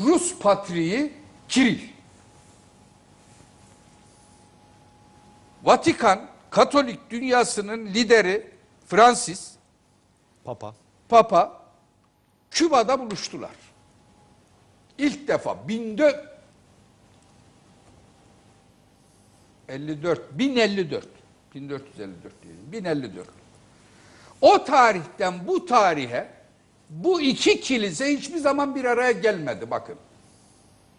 Rus patriği Kiril. Vatikan, Katolik dünyasının lideri Francis, Papa. Papa, Küba'da buluştular. İlk defa 1454 1054 1454 diyelim 1054 o tarihten bu tarihe bu iki kilise hiçbir zaman bir araya gelmedi bakın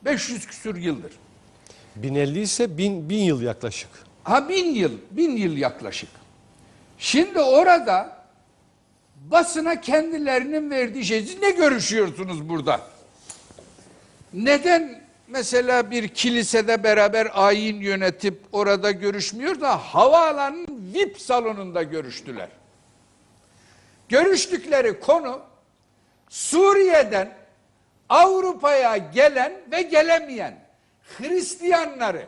500 küsür yıldır 1050 ise 1000 bin yıl yaklaşık. Ha bin yıl, bin yıl yaklaşık. Şimdi orada basına kendilerinin verdiği şey. Ne görüşüyorsunuz burada? Neden mesela bir kilisede beraber ayin yönetip orada görüşmüyor da havaalanının VIP salonunda görüştüler. Görüştükleri konu Suriye'den Avrupa'ya gelen ve gelemeyen Hristiyanları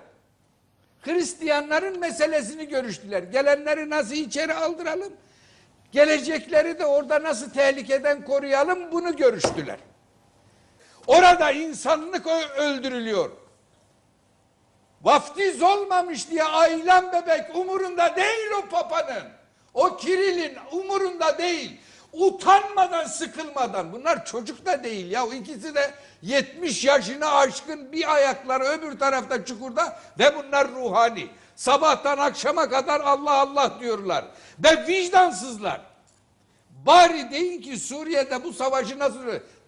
Hristiyanların meselesini görüştüler. Gelenleri nasıl içeri aldıralım? Gelecekleri de orada nasıl tehlikeden koruyalım? Bunu görüştüler. Orada insanlık öldürülüyor. Vaftiz olmamış diye ailen bebek umurunda değil o papanın. O Kiril'in umurunda değil. Utanmadan sıkılmadan bunlar çocuk da değil ya ikisi de 70 yaşını aşkın bir ayakları öbür tarafta çukurda ve bunlar ruhani. Sabahtan akşama kadar Allah Allah diyorlar ve vicdansızlar. Bari deyin ki Suriye'de bu savaşı nasıl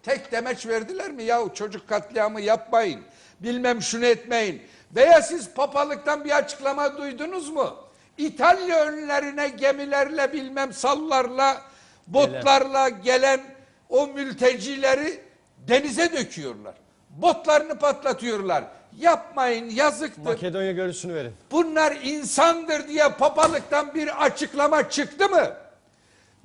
tek demeç verdiler mi? Yahu çocuk katliamı yapmayın. Bilmem şunu etmeyin. Veya siz papalıktan bir açıklama duydunuz mu? İtalya önlerine gemilerle bilmem sallarla botlarla gelen o mültecileri denize döküyorlar. Botlarını patlatıyorlar. Yapmayın yazıktır. Makedonya görüntüsünü verin. Bunlar insandır diye papalıktan bir açıklama çıktı mı?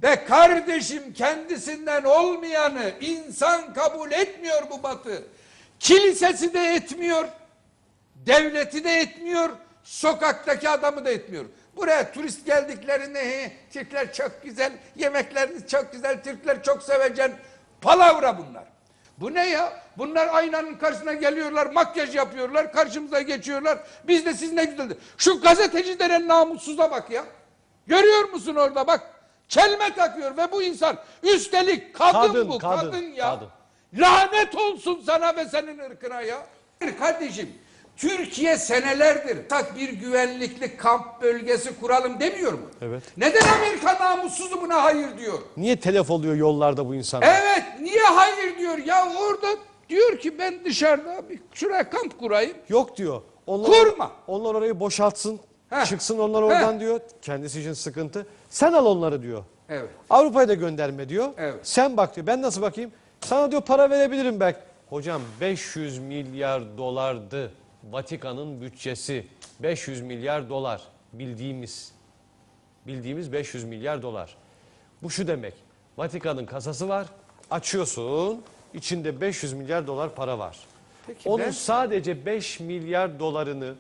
Ve kardeşim kendisinden olmayanı insan kabul etmiyor bu batı. Kilisesi de etmiyor. Devleti de etmiyor. Sokaktaki adamı da etmiyor. Buraya turist geldiklerinde he, Türkler çok güzel, yemekleriniz çok güzel, Türkler çok sevecen. Palavra bunlar. Bu ne ya? Bunlar aynanın karşısına geliyorlar, makyaj yapıyorlar, karşımıza geçiyorlar. Biz de siz ne güzel. Şu gazeteci denen namussuza bak ya. Görüyor musun orada bak. Çelme takıyor ve bu insan üstelik kadın, Kadın, bu, kadın, kadın, ya. kadın. Lanet olsun sana ve senin ırkına ya. Kardeşim Türkiye senelerdir tak bir güvenlikli kamp bölgesi kuralım demiyor mu? Evet. Neden Amerika namussuzu buna hayır diyor? Niye telef oluyor yollarda bu insanlar? Evet niye hayır diyor ya orada diyor ki ben dışarıda bir şuraya kamp kurayım. Yok diyor. Onlar, Kurma. Onlar orayı boşaltsın. Heh. Çıksın onlar oradan Heh. diyor. Kendisi için sıkıntı. Sen al onları diyor. Evet. Avrupa'ya da gönderme diyor. Evet. Sen bak diyor. Ben nasıl bakayım? Sana diyor para verebilirim belki. Hocam 500 milyar dolardı Vatikan'ın bütçesi. 500 milyar dolar bildiğimiz. Bildiğimiz 500 milyar dolar. Bu şu demek. Vatikan'ın kasası var. Açıyorsun. içinde 500 milyar dolar para var. Peki Onun ben- sadece 5 milyar dolarını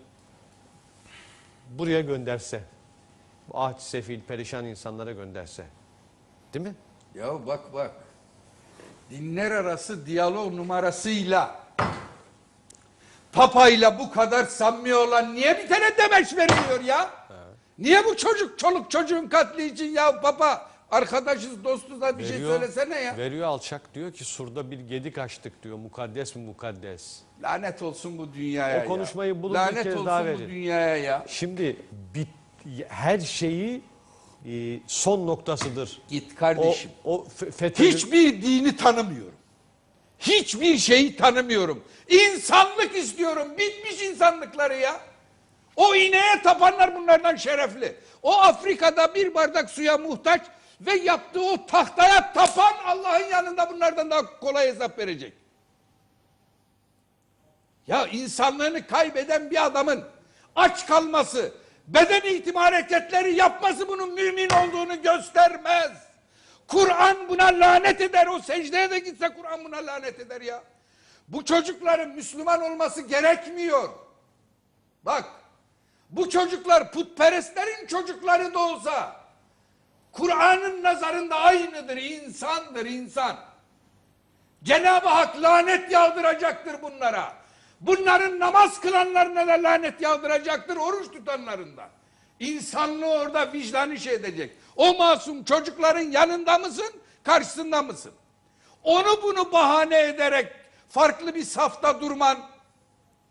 buraya gönderse, bu aç, sefil, perişan insanlara gönderse. Değil mi? Ya bak bak. Dinler arası diyalog numarasıyla Papayla bu kadar samimi olan niye bir tane demeç vermiyor ya? Niye bu çocuk çoluk çocuğun katli için ya papa arkadaşız dostuz da bir şey söylesene ya. Veriyor alçak diyor ki surda bir gedik açtık diyor. Mukaddes mi mukaddes? Lanet olsun bu dünyaya O konuşmayı ya. bulun bir Lanet kez olsun daha bu verin. dünyaya ya. Şimdi bit, her şeyi e, son noktasıdır. Git O, kardeşim. o fe- FETÖ'nün- Hiçbir dini tanımıyorum. Hiçbir şeyi tanımıyorum. İnsanlık istiyorum. Bitmiş insanlıkları ya. O ineğe tapanlar bunlardan şerefli. O Afrika'da bir bardak suya muhtaç ve yaptığı o tahtaya tapan Allah'ın yanında bunlardan daha kolay hesap verecek. Ya insanlığını kaybeden bir adamın aç kalması, beden eğitimi hareketleri yapması bunun mümin olduğunu göstermez. Kur'an buna lanet eder. O secdeye de gitse Kur'an buna lanet eder ya. Bu çocukların Müslüman olması gerekmiyor. Bak bu çocuklar putperestlerin çocukları da olsa Kur'an'ın nazarında aynıdır. insandır insan. Cenab-ı Hak lanet yağdıracaktır bunlara. Bunların namaz kılanlarına da lanet yağdıracaktır oruç tutanlarında. İnsanlığı orada vicdanı şey edecek. O masum çocukların yanında mısın, karşısında mısın? Onu bunu bahane ederek farklı bir safta durman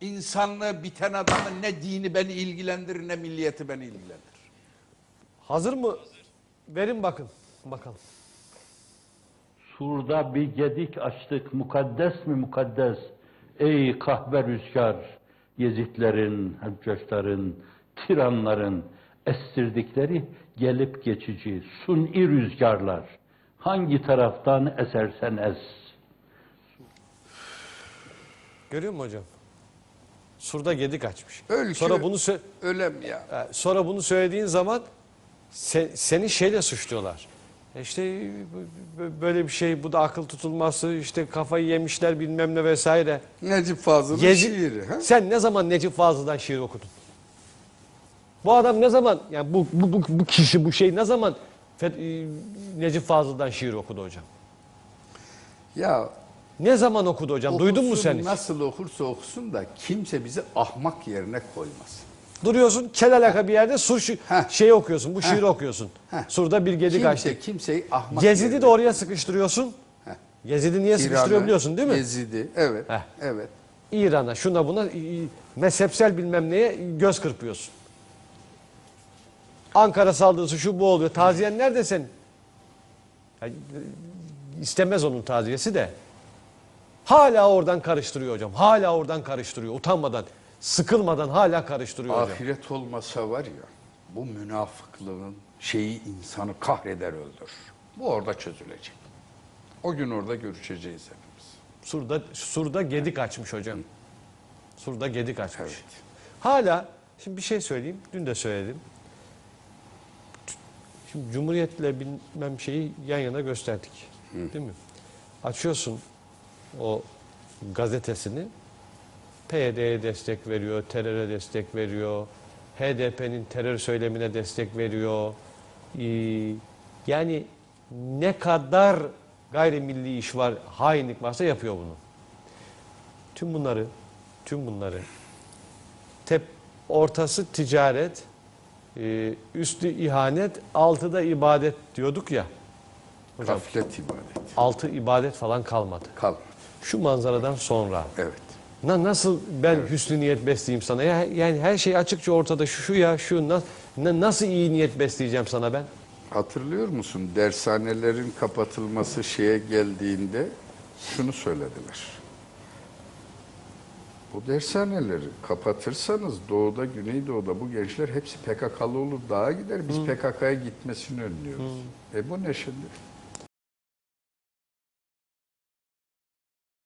insanlığı biten adamın ne dini beni ilgilendirir ne milliyeti beni ilgilendirir. Hazır mı? Verin bakın. Bakalım. Surda bir gedik açtık, mukaddes mi mukaddes? Ey kahve rüzgar, Yezidlerin, Haccaçların, tiranların estirdikleri gelip geçici, suni rüzgarlar. Hangi taraftan esersen es. Görüyor musun hocam? Surda gedik açmış. Ülke- Sonra bunu Ölem ya. e, sonra bunu söylediğin zaman se- seni şeyle suçluyorlar. E İşte bu- böyle bir şey, bu da akıl tutulması, işte kafayı yemişler bilmem ne vesaire. Necip Fazıl'ın şiiri. Ha? Sen ne zaman Necip Fazıl'dan şiir okudun? Bu adam ne zaman, yani bu, bu, bu, bu kişi, bu şey ne zaman e, Necip Fazıl'dan şiir okudu hocam? Ya Ne zaman okudu hocam? Duydun mu okusun, sen hiç? Nasıl okursa okusun da kimse bizi ahmak yerine koymasın. Duruyorsun kel alaka bir yerde sur şi- Heh. şeyi okuyorsun, bu şiiri Heh. okuyorsun. Heh. Surda bir gedik açtı. Kimse kimseyi ahmak Yezid'i yerine- de oraya sıkıştırıyorsun. Heh. Yezid'i niye sıkıştırıyor biliyorsun değil mi? Yezid'i. Evet. Heh. Evet. İran'a, şuna buna mezhepsel bilmem neye göz kırpıyorsun. Ankara saldırısı şu bu oluyor. Taziyen nerede senin? Ya, istemez onun taziyesi de. Hala oradan karıştırıyor hocam. Hala oradan karıştırıyor. Utanmadan, sıkılmadan hala karıştırıyor hocam. Ahiret olmasa var ya bu münafıklığın şeyi insanı kahreder öldürür. Bu orada çözülecek. O gün orada görüşeceğiz hepimiz. Surda, surda gedik açmış hocam. Surda gedik açmış. Evet. Hala, şimdi bir şey söyleyeyim. Dün de söyledim. Şimdi Cumhuriyet'le bilmem şeyi yan yana gösterdik. Değil mi? Açıyorsun o gazetesini. PYD'ye destek veriyor, teröre destek veriyor. HDP'nin terör söylemine destek veriyor. Ee, yani ne kadar gayrimilli iş var, hainlik varsa yapıyor bunu. Tüm bunları, tüm bunları tep ortası ticaret, e, üstü ihanet, altı da ibadet diyorduk ya. Hocam Gaflet ibadet. altı ibadet falan kalmadı. Kal. Şu manzaradan sonra Evet. na, nasıl ben hüsnü niyet besleyeyim sana? Ya, yani her şey açıkça ortada. Şu, şu ya şu na- na- nasıl iyi niyet besleyeceğim sana ben? Hatırlıyor musun? Dershanelerin kapatılması şeye geldiğinde şunu söylediler. Bu dershaneleri kapatırsanız doğuda, güneydoğuda bu gençler hepsi PKK'lı olur, dağa gider. Biz PKK'ya gitmesini önlüyoruz. E bu ne şimdi?